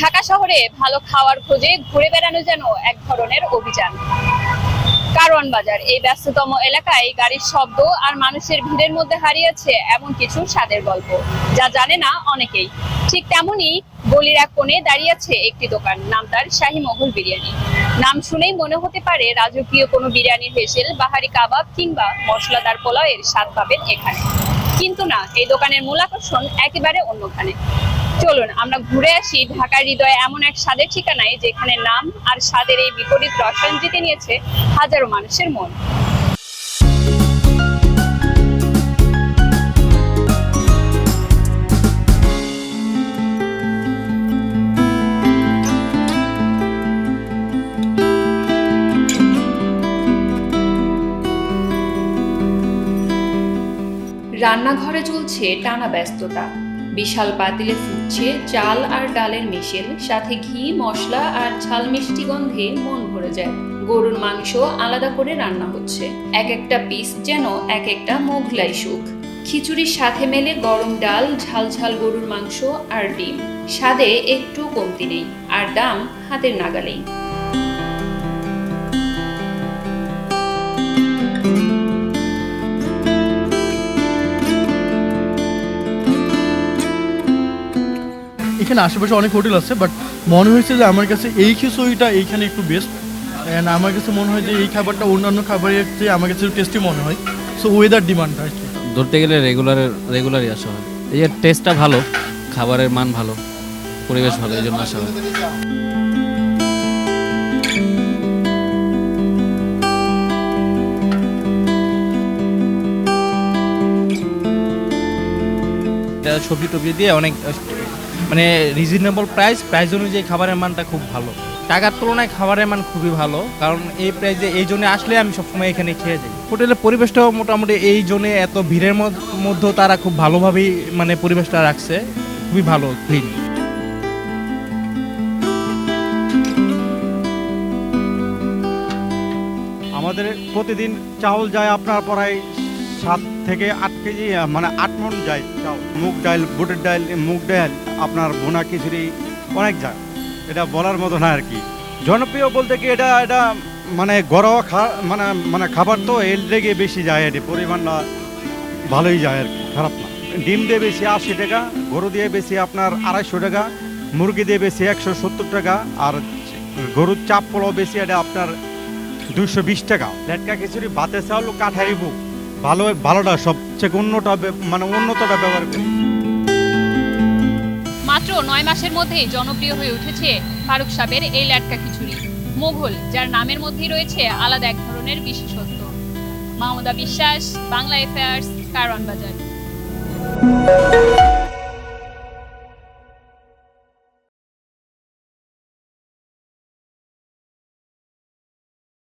ঢাকা শহরে ভালো খাওয়ার খোঁজে ঘুরে বেড়ানো যেন এক ধরনের অভিযান। কারওয়ান বাজার, এই ব্যস্ততম এলাকায় গাড়ির শব্দ আর মানুষের ভিড়ের মধ্যে হারিয়েছে এমন কিছু স্বাদের গল্প, যা জানে না অনেকেই। ঠিক তেমনই গলির এক কোণে দাঁড়িয়ে আছে একটি দোকান, নাম তার শাহী মোগল বিরিয়ানি। নাম শুনেই মনে হতে পারে রাজকীয় কোনো বিরিয়ানির হেসেল, বাহারি কাবাব কিংবা মশলাদার পোলাও এর স্বাদ পাবেন এখানে। এই দোকানের মূল আকর্ষণ একেবারে অন্যখানে। চলুন, আমরা ঘুরে আসি ঢাকার হৃদয়ে এমন এক স্বাদের ঠিকানায় যেখানে নাম আর স্বাদের এই বিপরীত রসায়ন জিতে নিয়েছে হাজারো মানুষের মন। রান্নাঘরে চলছে টানা ব্যস্ততা। বিশাল পাতিলে ফুটছে চাল আর ডালের মিশেল, সাথে ঘি, মশলা আর ঝাল মিষ্টি গন্ধে মন ভরে যায়। গরুর মাংস আলাদা করে রান্না হচ্ছে। এক একটা পিস যেন এক একটা মোগলাই সুখ। খিচুড়ির সাথে মেলে গরম ডাল, ঝাল ঝাল গরুর মাংস আর ডিম। স্বাদে একটু কমতি নেই, আর দাম হাতের নাগালেই। এখানে আশেপাশে অনেক হোটেল আছে বাট মনে হয়েছে যে আমার কাছে এই খিচুড়িটা এইখানে একটু বেস্ট অ্যান্ড আমার কাছে মনে হয় যে এই খাবারটা অন্যান্য খাবারের চেয়ে আমার কাছে টেস্টি মনে হয়। সো ওয়েদার ডিমান্ড আর কি। ধরতে গেলে রেগুলার রেগুলারই আসা হয়। এই এর টেস্টটা ভালো খাবারের মান ভালো পরিবেশ ভালো এই জন্য আসা হয়। এটা সবজি টবজি দিয়ে অনেক মানে রিজনেবল প্রাইস প্রাইস অনুযায়ী খাবারের মানটা খুব ভালো। টাকার তুলনায় খাবারের মান খুবই ভালো, কারণ এই প্রাইসে এই জন্য আসলে আমি সবসময় এখানে খেয়ে যাই। হোটেলের পরিবেশটাও মোটামুটি এই জন্যে এত ভিড়ের মধ্য- মধ্যেও তারা খুব ভালোভাবেই মানে পরিবেশটা রাখছে। খুবই ভালো ক্লিন আমাদের প্রতিদিন চাউল যায় আপনার প্রায় সাত থেকে আট কেজি মানে আট মন যায় মুগ ডাল বুটের ডাল মুগ ডাল আপনার বোনা খিচুড়ি, অনেক যায় এটা বলার মতো না আর কি। জনপ্রিয় বলতে কি এটা এটা মানে ঘরোয়া খা মানে মানে খাবার তো এর লেগে বেশি যায়, এটি পরিমাণটা ভালোই যায় আর কি, খারাপ না। ডিম দিয়ে বেশি আশি টাকা, গরু দিয়ে বেশি আপনার আড়াইশো টাকা, মুরগি দিয়ে বেশি একশো সত্তর টাকা, আর গরুর চাপ পোলাও বেশি, এটা আপনার দুশো বিশ টাকা। লেটকা খিচুড়ি, ভাতে চাউল কাঠারি বুক ভালো, ভালোটা সবচেয়ে উন্নতটা মানে উন্নতটা ব্যবহার করি। মাত্র নয় মাসের মধ্যেই জনপ্রিয় হয়ে উঠেছে ফারুক সাবের এই ল্যাটকা খিচুড়ি। মোঘল, যার নামের মধ্যেই রয়েছে আলাদা এক ধরনের বিশেষত্ব। মাহমুদা বিশ্বাস, বাংলা এফেয়ার্স কারওয়ান বাজার।